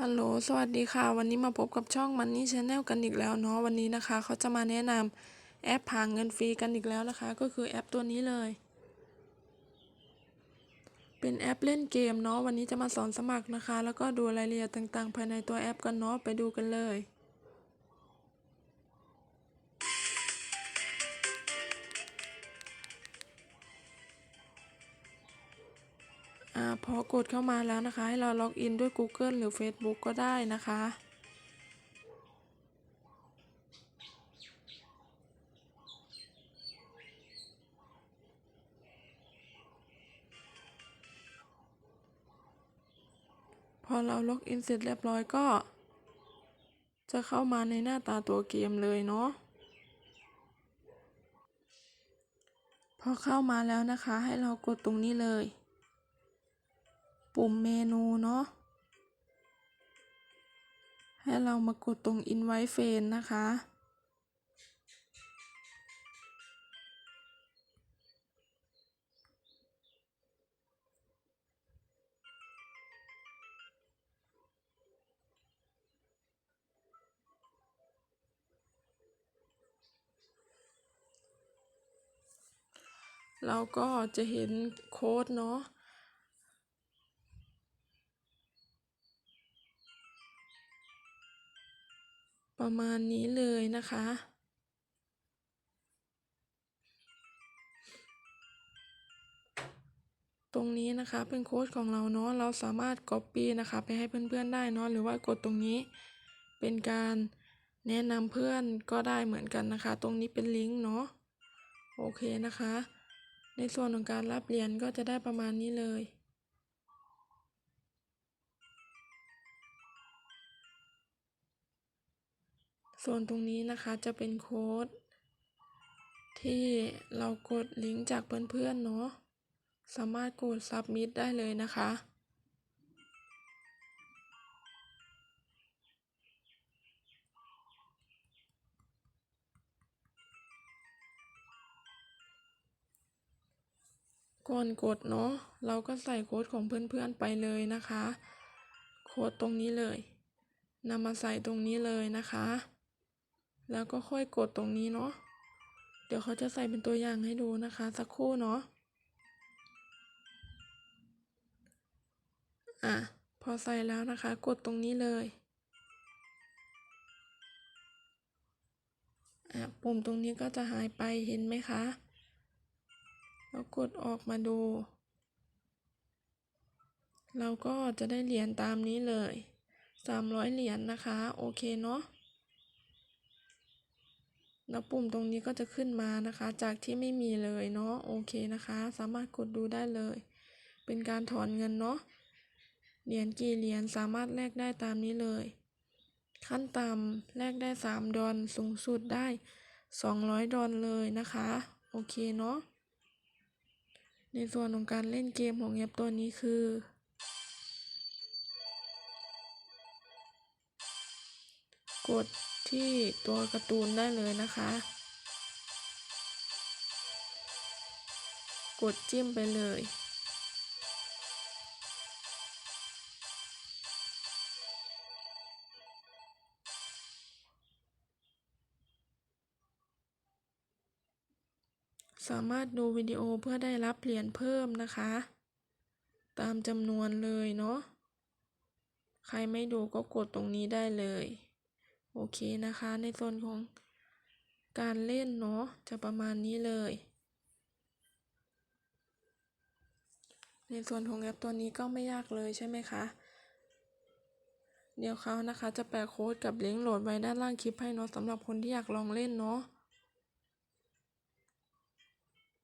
ฮัลโหล สวัสดีค่ะ วันนี้มาพบกับช่องมันนี่ชาแนลกันอีกแล้วเนาะ วันนี้นะคะ เขาจะมาแนะนำแอปผ่าเงินฟรีกันอีกแล้วนะคะ ก็คือแอปตัวนี้เลย เป็นแอปเล่นเกมเนาะ วันนี้จะมาสอนสมัครนะคะ แล้วก็ดูรายละเอียดต่างๆ ภายในตัวแอปกันเนาะ ไปดูกันเลย พอกดเข้ามาแล้วนะคะ ให้เราล็อกอินด้วย Google หรือ Facebook ก็ได้นะคะ พอเราล็อกอินเสร็จเรียบร้อยก็ จะเข้ามาในหน้าตาตัวเกมเลยเนาะพอเข้ามาแล้วนะคะ ให้เรากดตรงนี้เลย ปุ่มเมนูเนาะ ให้เรามากดตรง invite friend นะคะ เราก็จะเห็นโค้ดเนาะ ประมาณนี้เลยนะคะ ตรงนี้นะคะเป็นโค้ดของเราเนาะเราสามารถ Copy นะคะไปให้เพื่อนๆได้เนาะหรือว่ากดตรงนี้เป็นการแนะนำเพื่อนก็ได้เหมือนกันนะคะ ตรงนี้เป็นลิงก์เนาะโอเคนะคะ ในส่วนของการรับเหรียญก็จะได้ประมาณนี้เลย ส่วนตรงนี้นะคะจะเป็นโค้ดที่เรากดลิงก์จากเพื่อนๆเนาะสามารถกด submit ได้เลยนะคะ ก่อนกดเนาะเราก็ใส่โค้ดของเพื่อนๆไปเลยนะคะ โค้ดตรงนี้เลยนำมาใส่ตรงนี้เลยนะคะ แล้วก็ค่อยกดตรงนี้เนาะ เดี๋ยวเขาจะใส่เป็นตัวอย่างให้ดูนะคะ สักครู่เนาะ อะ พอใส่แล้วนะคะ กดตรงนี้เลย อะ ปุ่มตรงนี้ก็จะหายไปเห็นไหมคะ แล้วกดออกมาดู เราก็จะได้เหรียญตามนี้เลย 300 เหรียญนะคะ โอเคเนาะ แล้วปุ่มตรงนี้ก็จะขึ้นมานะคะ จากที่ไม่มีเลยเนาะโอเคนะคะ สามารถกดดูได้เลย เป็นการถอนเงินเนาะเหรียญกี่เหรียญสามารถแลกได้ตามนี้เลย ขั้นต่ำแลกได้ 3 ดอลสูงสุดได้ 200 ดอลเลยนะคะ โอเคเนาะในส่วนของการเล่นเกมของแอปตัวนี้คือ กด ที่ตัวการ์ตูนได้เลยนะคะ กดจิ้มไปเลย สามารถดูวิดีโอเพื่อได้รับเหรียญเพิ่มนะคะ ตามจำนวนเลยเนาะใครไม่ดูก็กดตรงนี้ได้เลย โอเคนะคะ ในส่วนของการเล่นเนาะจะประมาณนี้เลย ในส่วนของแอปตัวนี้ก็ไม่ยากเลยใช่ไหมคะ เดี๋ยวเขานะคะจะแปะโค้ดกับลิงก์โหลดไว้ด้านล่างคลิปให้เนาะสำหรับคนที่อยากลองเล่นเนาะ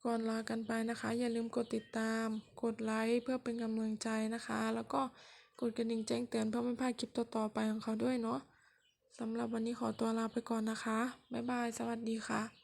ก่อนลากันไปนะคะ อย่าลืมกดติดตาม กดไลค์เพื่อเป็นกำลังใจนะคะ แล้วก็กดกระดิ่งแจ้งเตือนเพื่อไม่พลาดคลิปต่อๆไปของเขาด้วยเนาะ สำหรับวันนี้ขอตัวลาไปก่อนนะคะ บ๊ายบาย สวัสดีค่ะ